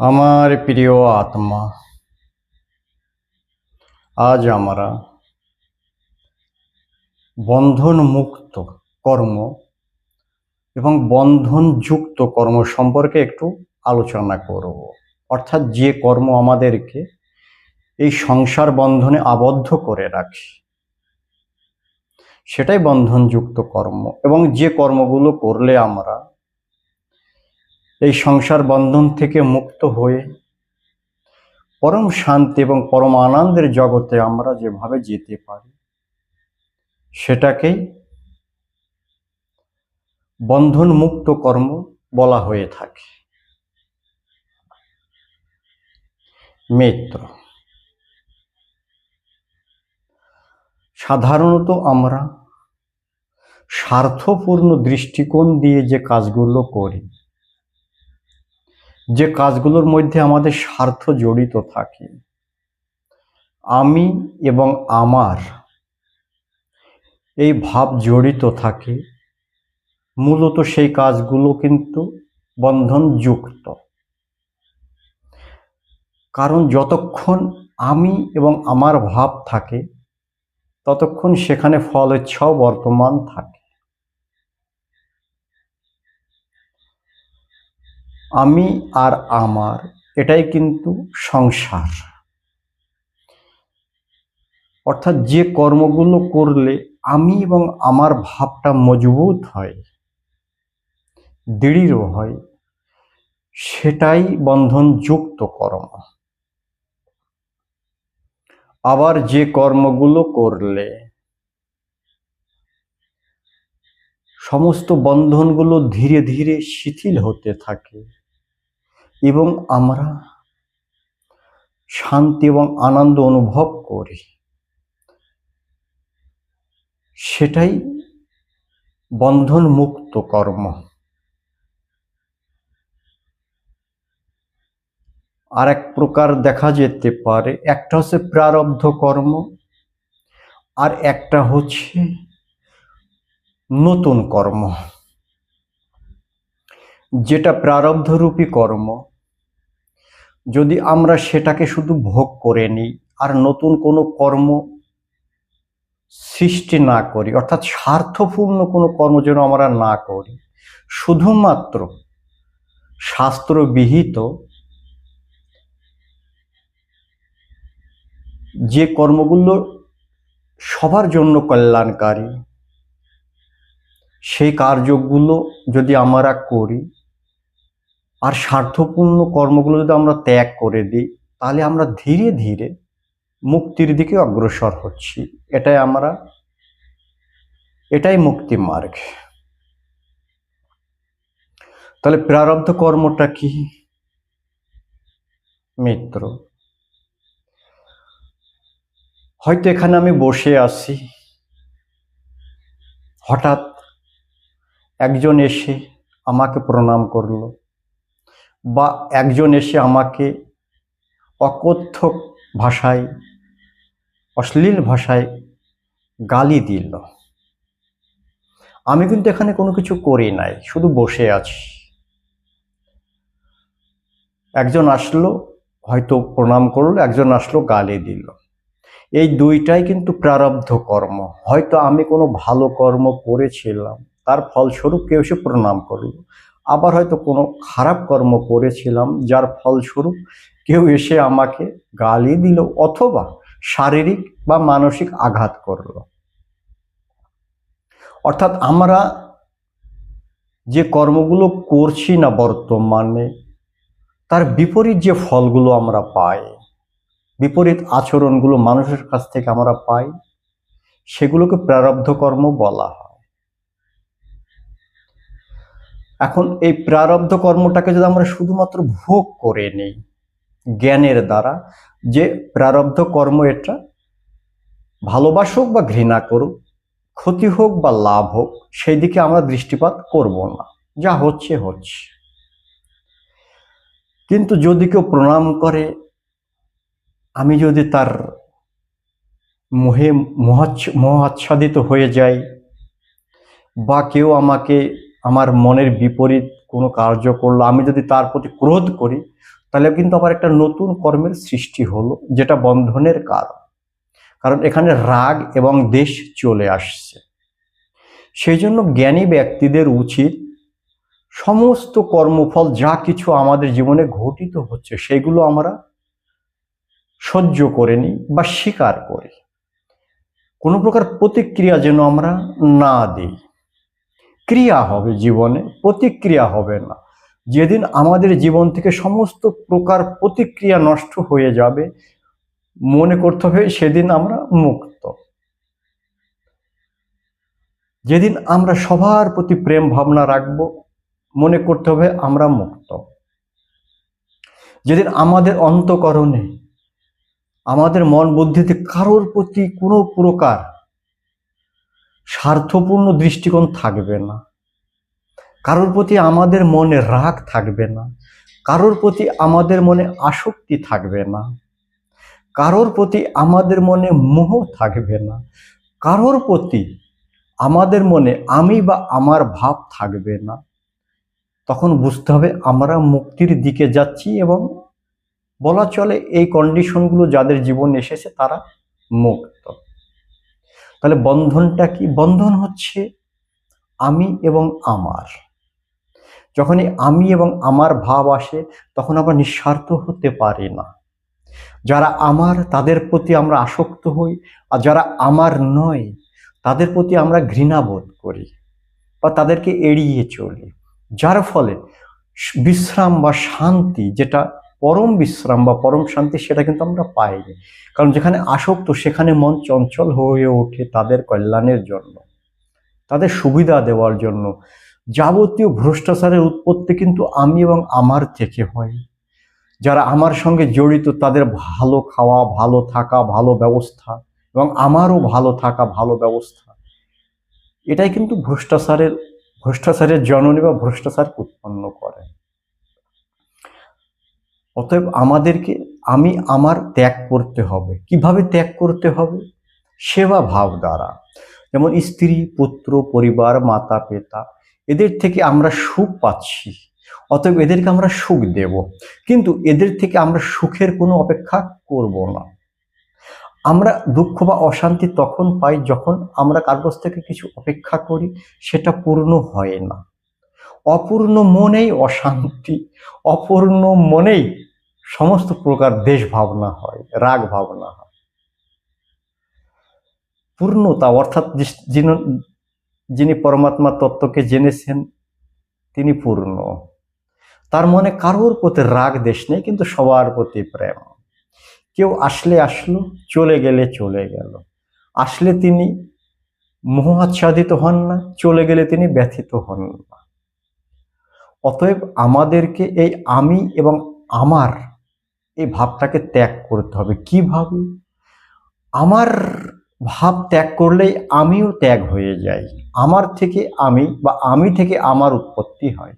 আমার প্রিয় আত্মা আজ আমরা বন্ধন মুক্ত কর্ম এবং বন্ধনযুক্ত কর্ম সম্পর্কে একটু আলোচনা করব অর্থাৎ যে কর্ম আমাদেরকে এই সংসার বন্ধনে আবদ্ধ করে রাখে সেটাই বন্ধনযুক্ত কর্ম এবং যে কর্মগুলো করলে আমরা এই সংসার বন্ধন থেকে মুক্ত হয়ে পরম শান্তি এবং পরম আনন্দের জগতে আমরা যেভাবে যেতে পারি, সেটাকেই বন্ধন মুক্ত কর্ম বলা হয়ে থাকে। মিত্র। সাধারণত আমরা স্বার্থপূর্ণ দৃষ্টিকোণ দিয়ে যে কাজগুলো করি যে কাজগুলোর মধ্যে আমাদের স্বার্থ জড়িত থাকে। আমি এবং আমার এই ভাব জড়িত থাকে। মূলত সেই কাজগুলো কিন্তু বন্ধনযুক্ত। কারণ যতক্ষণ আমি এবং আমার ভাব থাকে, ততক্ষণ সেখানে ফল ইচ্ছাও বর্তমান থাকে। আমি আর আমার, এটাই কিন্তু সংসার। অর্থাৎ যে কর্মগুলো করলে আমি এবং আমার ভাবটা মজবুত হয়, দৃঢ় হয়, সেটাই বন্ধনযুক্ত কর্ম। আবার যে কর্মগুলো করলে সমস্ত বন্ধনগুলো ধীরে ধীরে শিথিল হতে থাকে। এবং আমরা শান্তি এবং আনন্দ অনুভব করি। সেটাই বন্ধন মুক্ত কর্ম। আর এক প্রকার দেখা যেতে পারে, একটা হচ্ছে প্রারব্ধ কর্ম, আর একটা হচ্ছে নতুন কর্ম। যেটা প্রারব্ধরূপী কর্ম যদি আমরা সেটাকে শুধু ভোগ করে নিই, আর নতুন কোনো কর্ম সৃষ্টি না করি, অর্থাৎ স্বার্থপূর্ণ কোনো কর্ম যেন আমরা না করি, শুধুমাত্র শাস্ত্রবিহিত যে কর্মগুলো সবার জন্য কল্যাণকারী, সেই কার্যগুলো যদি আমরা করি আর স্বার্থপূর্ণ কর্মগুলো যদি আমরা ত্যাগ করে দিই, তাহলে আমরা ধীরে ধীরে মুক্তির দিকে অগ্রসর হচ্ছি। এটাই আমরা, এটাই মুক্তি মার্গ। তাহলে প্রারব্ধ কর্মটা কি? মিত্র। হয়তো এখানে আমি বসে আছি। হঠাৎ একজন এসে আমাকে প্রণাম করল। বা একজন এসে আমাকে অকথ্য ভাষায়, অশ্লীল ভাষায় গালি দিল। আমি কিন্তু এখানে কোনো কিছু করি নাই, শুধু বসে আছি। একজন আসলো, হয়তো প্রণাম করল, একজন আসলো, গালি দিল। এই দুইটাই কিন্তু প্রারব্ধ কর্ম। হয়তো আমি কোনো ভালো কর্ম করেছিলাম, তার ফলস্বরূপ কেউ এসে প্রণাম করল। আবার হয়তো কোনো খারাপ কর্ম করেছিলাম, যার ফলস্বরূপ কেউ এসে আমাকে গালি দিল অথবা শারীরিক বা মানসিক আঘাত করল। অর্থাৎ আমরা যে কর্মগুলো করছি না বর্তমানে, তার বিপরীত যে ফলগুলো আমরা পাই, বিপরীত আচরণগুলো মানুষের কাছ থেকে আমরা পাই, সেগুলোকে প্রারব্ধ কর্ম বলা হয়। এখন এই প্রারব্ধ কর্মটাকে যদি আমরা শুধুমাত্র ভোগ করে নেই, জ্ঞানের দ্বারা, যে প্রারব্ধ কর্ম এটা ভালোবাসুক বা ঘৃণা করুক, ক্ষতি হোক বা লাভ হোক, সেই দিকে আমরা দৃষ্টিপাত করব না। যা হচ্ছে হচ্ছে। কিন্তু যদি কেউ প্রণাম করে, আমি যদি তার মোহে মোহাচ্ছ, মোহাচ্ছাদিত হয়ে যাই, বা কেউ আমাকে আমার মনের বিপরীত কোনো কার্য করল, আমি যদি তার প্রতি ক্রোধ করি, তাহলে কিন্তু আবার একটা নতুন কর্মের সৃষ্টি হলো, যেটা বন্ধনের কারণ। কারণ এখানে রাগ এবং দেশ চলে আসছে। সেই জন্য জ্ঞানী ব্যক্তিদের উচিত সমস্ত কর্মফল, যা কিছু আমাদের জীবনে ঘটিত হচ্ছে, সেগুলো আমরা সহ্য করে নিই বা স্বীকার করি। কোনো প্রকার প্রতিক্রিয়া যেন আমরা না দিই। ক্রিয়া হবে জীবনে, প্রতিক্রিয়া হবে না। যেদিন আমাদের জীবন থেকে সমস্ত প্রকার প্রতিক্রিয়া নষ্ট হয়ে যাবে, মনে করতে হবে সেদিন আমরা মুক্ত। যেদিন আমরা সবার প্রতি প্রেম ভাবনা রাখব, মনে করতে হবে আমরা মুক্ত। যেদিন আমাদের অন্তকরণে, আমাদের মন বুদ্ধিতে কারোর প্রতি কোনো প্রকার স্বার্থপূর্ণ দৃষ্টিকোণ থাকবে না। কারোর প্রতি আমাদের মনে রাগ থাকবে না। কারোর প্রতি আমাদের মনে আসক্তি থাকবে না। কারোর প্রতি আমাদের মনে মোহ থাকবে না। কারোর প্রতি আমাদের মনে আমি বা আমার ভাব থাকবে না। তখন বুঝতে হবে আমরা মুক্তির দিকে যাচ্ছি এবং বলা চলে এই কন্ডিশনগুলো যাদের জীবনে এসেছে তারা মুক্ত। তাহলে বন্ধনটা কি? বন্ধন হচ্ছে আমি এবং আমার। যখনই আমি এবং আমার ভাব আসে, তখন আমরা নিঃস্বার্থ হতে পারি না। যারা আমার, তাদের প্রতি আমরা আসক্ত হই, আর যারা আমার নয়, তাদের প্রতি আমরা ঘৃণা বোধ করি, বা তাদেরকে এড়িয়ে চলি। যার ফলে বিশ্রাম বা শান্তি যেটা পরম বিশ্রাম বা পরম শান্তি সেটা কিন্তু আমরা পাইনি। কারণ যেখানে আসক্ত, সেখানে মন চঞ্চল হয়ে ওঠে তাদের কল্যাণের জন্য, তাদের সুবিধা দেওয়ার জন্য। যাবতীয় ভ্রষ্টাচারের উৎপত্তি কিন্তু আমি এবং আমার থেকে হয়। যারা আমার সঙ্গে জড়িত, তাদের ভালো খাওয়া, ভালো থাকা, ভালো ব্যবস্থা এবং আমারও ভালো থাকা, ভালো ব্যবস্থা। এটাই কিন্তু ভ্রষ্টাচারের ভ্রষ্টাচারের জননী বা ভ্রষ্টাচার উৎপন্ন করে। অতএব আমাদেরকে, আমি আমার ত্যাগ করতে হবে। কীভাবে ত্যাগ করতে হবে? সেবা ভাব দ্বারা। যেমন স্ত্রী, পুত্র, পরিবার, মাতা, পিতা, এদের থেকে আমরা সুখ পাচ্ছি। অতএব এদেরকে আমরা সুখ দেব। কিন্তু এদের থেকে আমরা সুখের কোনো অপেক্ষা করব না। আমরা দুঃখ বা অশান্তি তখন পাই যখন আমরা কার কাছ থেকে কিছু অপেক্ষা করি, সেটা পূর্ণ হয় না। অপূর্ণ মনেই অশান্তি, অপূর্ণ মনেই সমস্ত প্রকার দেশ ভাবনা হয় রাগ ভাবনা হয়। পূর্ণতা অর্থাৎ যিনি পরমাত্মা তত্ত্বকে জেনেছেন, তিনি পূর্ণ। তার মনে কারোর প্রতি রাগ দেশ নেই, কিন্তু সবার প্রতি প্রেম। কেউ আসলে আসলো, চলে গেলে চলে গেল। আসলে তিনি মোহ আচ্ছাদিত হন না, চলে গেলে তিনি ব্যথিত হন না। অতএব আমাদেরকে এই আমি এবং আমার এই ভাবটাকে ত্যাগ করতে হবে। কীভাবে আমার ভাব ত্যাগ করলেই আমিও ত্যাগ হয়ে যাই। আমার থেকে আমি বা আমি থেকে আমার উৎপত্তি হয়।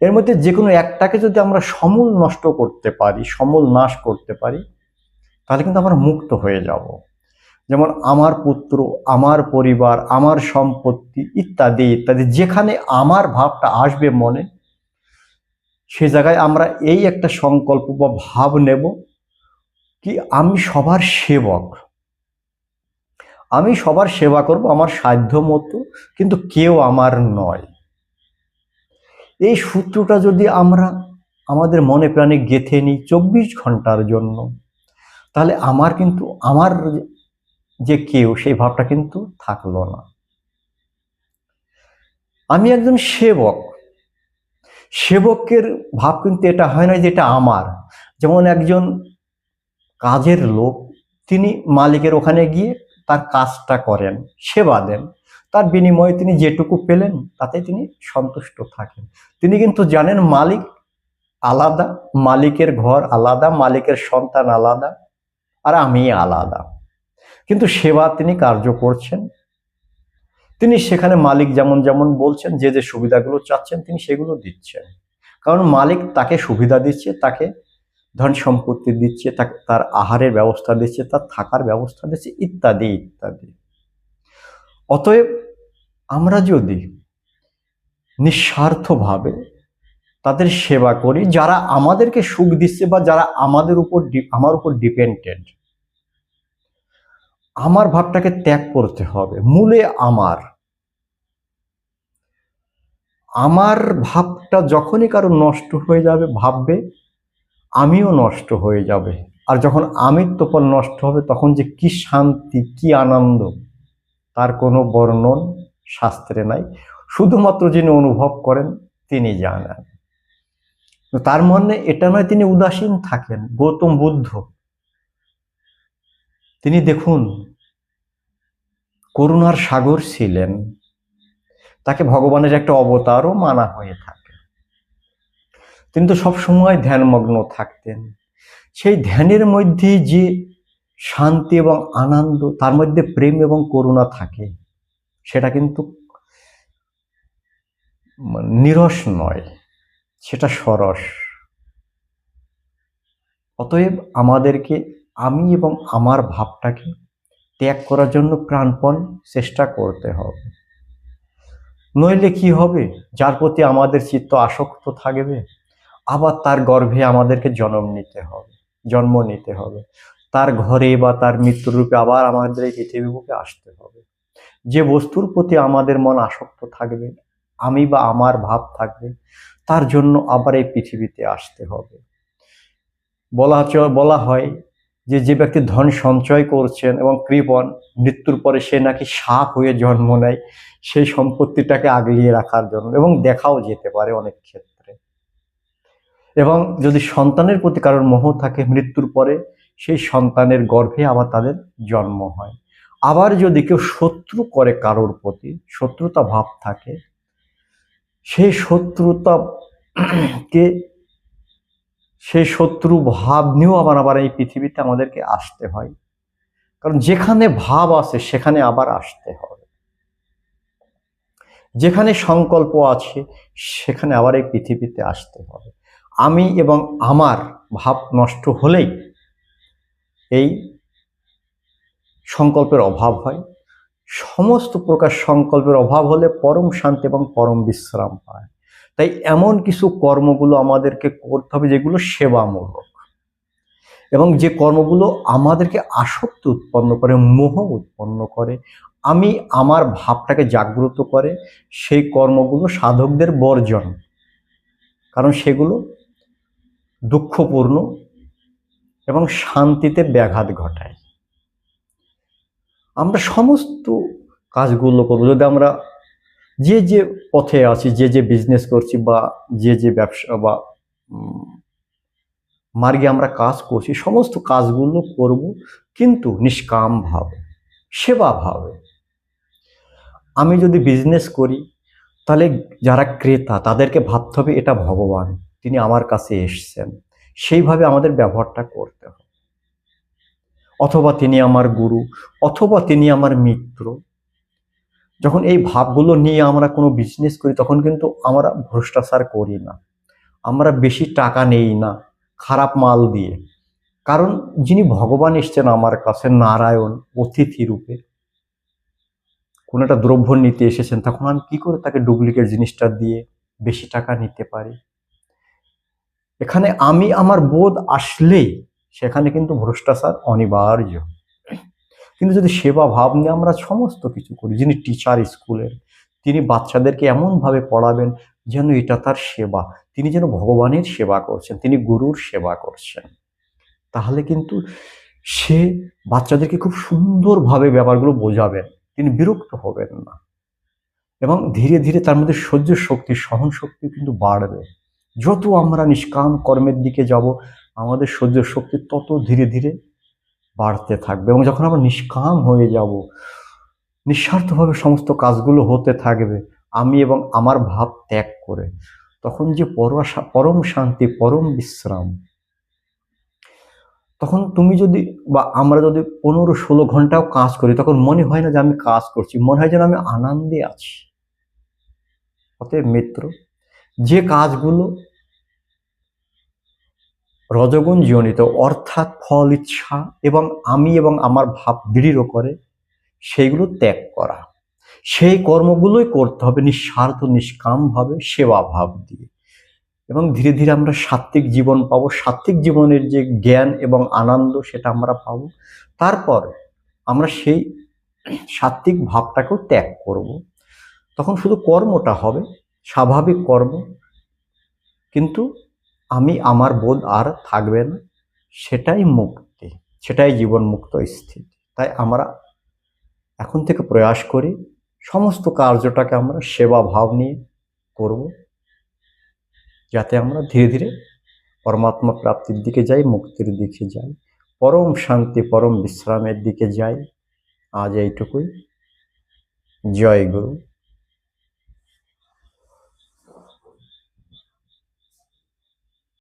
এর মধ্যে যে কোনো একটাকে যদি আমরা সমূল নষ্ট করতে পারি, সমূল নাশ করতে পারি, তাহলে কিন্তু আমরা মুক্ত হয়ে যাব। যেমন আমার পুত্র, আমার পরিবার, আমার সম্পত্তি ইত্যাদি ইত্যাদি। যেখানে আমার ভাবটা আসবে মনে সে জায়গায় আমরা এই একটা সংকল্প বা ভাব নেব কি আমি সবার সেবক। আমি সবার সেবা করব আমার সাধ্য মতো, কিন্তু কেউ আমার নয়। এই সূত্রটা যদি আমরা আমাদের মনে প্রাণে গেথে নিই চব্বিশ ঘণ্টার জন্য, তাহলে আমার কিন্তু, আমার যে কেউ, সেই ভাবটা কিন্তু থাকল না। আমি একজন সেবক। সেবকের ভাব কিন্তু এটা হয় না যে এটা আমার। যেমন একজন কাজের লোক, তিনি মালিকের ওখানে গিয়ে তার কাজটা করেন, সেবা দেন। তার বিনিময়ে তিনি যেটুকু পেলেন, তাতে তিনি সন্তুষ্ট থাকেন। তিনি কিন্তু জানেন মালিক আলাদা, মালিকের ঘর আলাদা, মালিকের সন্তান আলাদা, আর আমি আলাদা। কিন্তু সেবা তিনি কার্য করছেন তিনি সেখানে মালিক যেমন যেমন বলছেন, যে যে সুবিধাগুলো চাচ্ছেন তিনি সেগুলো দিচ্ছেন। কারণ মালিক তাকে সুবিধা দিচ্ছে, তাকে ধন সম্পত্তি দিচ্ছে তার আহারের ব্যবস্থা দিচ্ছে, তার থাকার ব্যবস্থা দিচ্ছে, ইত্যাদি ইত্যাদি। অতএব আমরা যদি নিঃস্বার্থভাবে তাদের সেবা করি, যারা আমাদেরকে সুখ দিচ্ছে বা যারা আমাদের উপর আমার উপর ডিপেন্ডেড, আমার ভাবটাকে ত্যাগ করতে হবে। মূলে আমার। আমার ভাবটা যখনই কারও নষ্ট হয়ে যাবে, ভাববে, আমিও নষ্ট হয়ে যাবে। আর যখন আমিত্বপল নষ্ট হবে, তখন যে কি শান্তি, কি আনন্দ, তার কোনো বর্ণন শাস্ত্রে নাই। শুধুমাত্র যিনি অনুভব করেন, তিনি জানেন। তার মনে এটা নয়, তিনি উদাসীন থাকেন, গৌতম বুদ্ধ। তিনি দেখুন, করুণার সাগর ছিলেন। তাকে ভগবানের একটা অবতারও মানা হয়ে থাকে। তিনি তো সবসময় ধ্যানমগ্ন থাকতেন। সেই ধ্যানের মধ্যে যে শান্তি এবং আনন্দ, তার মধ্যে প্রেম এবং করুণা থাকে, সেটা কিন্তু নিরস নয়, সেটা সরস। অতএব আমাদেরকে, আমি এবং আমার ভাবটাকে ত্যাগ করার জন্য প্রাণপণ চেষ্টা করতে হবে। নইলে কি হবে? যার প্রতি আমাদের চিত্ত আসক্ত থাকবে, আবার তার গর্ভে আমাদেরকে জন্ম নিতে হবে, জন্ম নিতে হবে। তার ঘরে বা তার মৃত্যুরূপে আবার আমাদের এই পৃথিবী বুকে আসতে হবে। যে বস্তুর প্রতি আমাদের মন আসক্ত থাকবে, আমি বা আমার ভাব থাকবে, তার জন্য আবার এই পৃথিবীতে আসতে হবে। বলা বলা হয় যে যে ব্যক্তি ধন সঞ্চয় করছেন এবং কৃপণ, মৃত্যুর পরে সে নাকি সাপ হয়ে জন্ম নেয়, সেই সম্পত্তিটাকে আগলিয়ে রাখার জন্য এবং দেখাও যেতে পারে অনেক ক্ষেত্রে। এবং যদি সন্তানের প্রতি কারোর মোহ থাকে মৃত্যুর পরে, সেই সন্তানের গর্ভে আবার তাদের জন্ম হয়। আবার যদি কেউ শত্রু করে কারোর প্রতি, শত্রুতা ভাব থাকে, সেই শত্রুতা কে সেই শত্রু ভাব নিয়েও আবার আবার এই পৃথিবীতে আমাদেরকে আসতে হয়। কারণ যেখানে ভাব আছে, সেখানে আবার আসতে হবে। যেখানে সংকল্প আছে, সেখানে আবার এই পৃথিবীতে আসতে হবে। আমি এবং আমার ভাব নষ্ট হলেই এই সংকল্পের অভাব হয়। সমস্ত প্রকার সংকল্পের অভাব হলে পরম শান্তি এবং পরম বিশ্রাম পায়। তাই এমন কিছু কর্মগুলো আমাদেরকে করতে হবে যেগুলো সেবামূলক। এবং যে কর্মগুলো আমাদেরকে আসক্তি উৎপন্ন করে, মোহ উৎপন্ন করে, আমি আমার ভাবটাকে জাগ্রত করে, সেই কর্মগুলো সাধকদের বর্জন। কারণ সেগুলো দুঃখপূর্ণ এবং শান্তিতে ব্যাঘাত ঘটায়। আমরা সমস্ত কাজগুলো করব। যদি আমরা যে যে পথে আছি, যে যে বিজনেস করছি বা যে যে ব্যবসা বা মার্গে আমরা কাজ করছি, সমস্ত কাজগুলো করব কিন্তু নিষ্কাম ভাবে, সেবা ভাবে। আমি যদি বিজনেস করি, তাহলে যারা ক্রেতা, তাদেরকে ভাবতে হবে এটা ভগবান, তিনি আমার কাছে এসছেন। সেইভাবে আমাদের ব্যবহারটা করতে হবে। অথবা তিনি আমার গুরু, অথবা তিনি আমার মিত্র যখন এই ভাবগুলো নিয়ে আমরা কোনো বিজনেস করি, তখন কিন্তু আমরা ভ্রষ্টাচার করি না। আমরা বেশি টাকা নেই না, খারাপ মাল দিয়ে। কারণ যিনি ভগবান এসছেন আমার কাছে, নারায়ণ, অতিথি রূপে। কোনো একটা দ্রব্য নিতে এসেছেন, তখন আমি কি করে তাকে ডুপ্লিকেট জিনিসটা দিয়ে বেশি টাকা নিতে পারি? এখানে আমি, আমার বোধ আসলেই সেখানে কিন্তু ভ্রষ্টাচার অনিবার্য। কিন্তু যদি সেবা ভাব নিয়ে আমরা সমস্ত কিছু করি, যিনি টিচার স্কুলের, তিনি বাচ্চাদেরকে এমনভাবে পড়াবেন যেন এটা তার সেবা, তিনি যেন ভগবানের সেবা করছেন, তিনি গুরুর সেবা করছেন। তাহলে কিন্তু সে বাচ্চাদেরকে খুব সুন্দরভাবে ব্যাপারগুলো বোঝাবেন তিনি বিরক্ত হবেন না। এবং ধীরে ধীরে তার মধ্যে সহ্য শক্তি, সহন শক্তি কিন্তু বাড়বে। যত আমরা নিষ্কাম কর্মের দিকে যাব, আমাদের সহ্য শক্তি তত ধীরে ধীরে বাড়তে থাকবে এবং যখন আমরা নিষ্কাম হয়ে যাব, নিঃস্বার্থভাবে সমস্ত কাজগুলো হতে থাকবে, আমি এবং আমার ভাব ত্যাগ করে, তখন যে পরম শান্তি, পরম বিশ্রাম, তখন তুমি যদি বা আমরা যদি পনেরো ষোলো ঘন্টাও কাজ করি, তখন মনে হয় না যে আমি কাজ করছি, মনে হয় যেন আমি আনন্দে আছি। অতএব মিত্র, যে কাজগুলো রজগুণ জীবনিত অর্থাৎ ফল, ইচ্ছা এবং আমি এবং আমার ভাব দৃঢ় করে, সেইগুলো ত্যাগ করা। সেই কর্মগুলোই করতে হবে নিঃস্বার্থ নিষ্কামভাবে সেবা ভাব দিয়ে। এবং ধীরে ধীরে আমরা সাত্ত্বিক জীবন পাবো। সাত্ত্বিক জীবনের যে জ্ঞান এবং আনন্দ সেটা আমরা পাবো। তারপর আমরা সেই সাত্ত্বিক ভাবটাকেও ত্যাগ করব। তখন শুধু কর্মটা হবে, স্বাভাবিক কর্ম, কিন্তু আমি আমার বোধ আর থাকবে না। সেটাই মুক্তি, সেটাই জীবন মুক্ত স্থিতি। তাই আমরা এখন থেকে প্রয়াস করি, সমস্ত কার্যটাকে আমরা সেবা ভাব নিয়ে করব, যাতে আমরা ধীরে ধীরে পরমাত্মা প্রাপ্তির দিকে যাই, মুক্তির দিকে যাই, পরম শান্তি, পরম বিশ্রামের দিকে যাই। আজ এইটুকুই। জয় গুরু।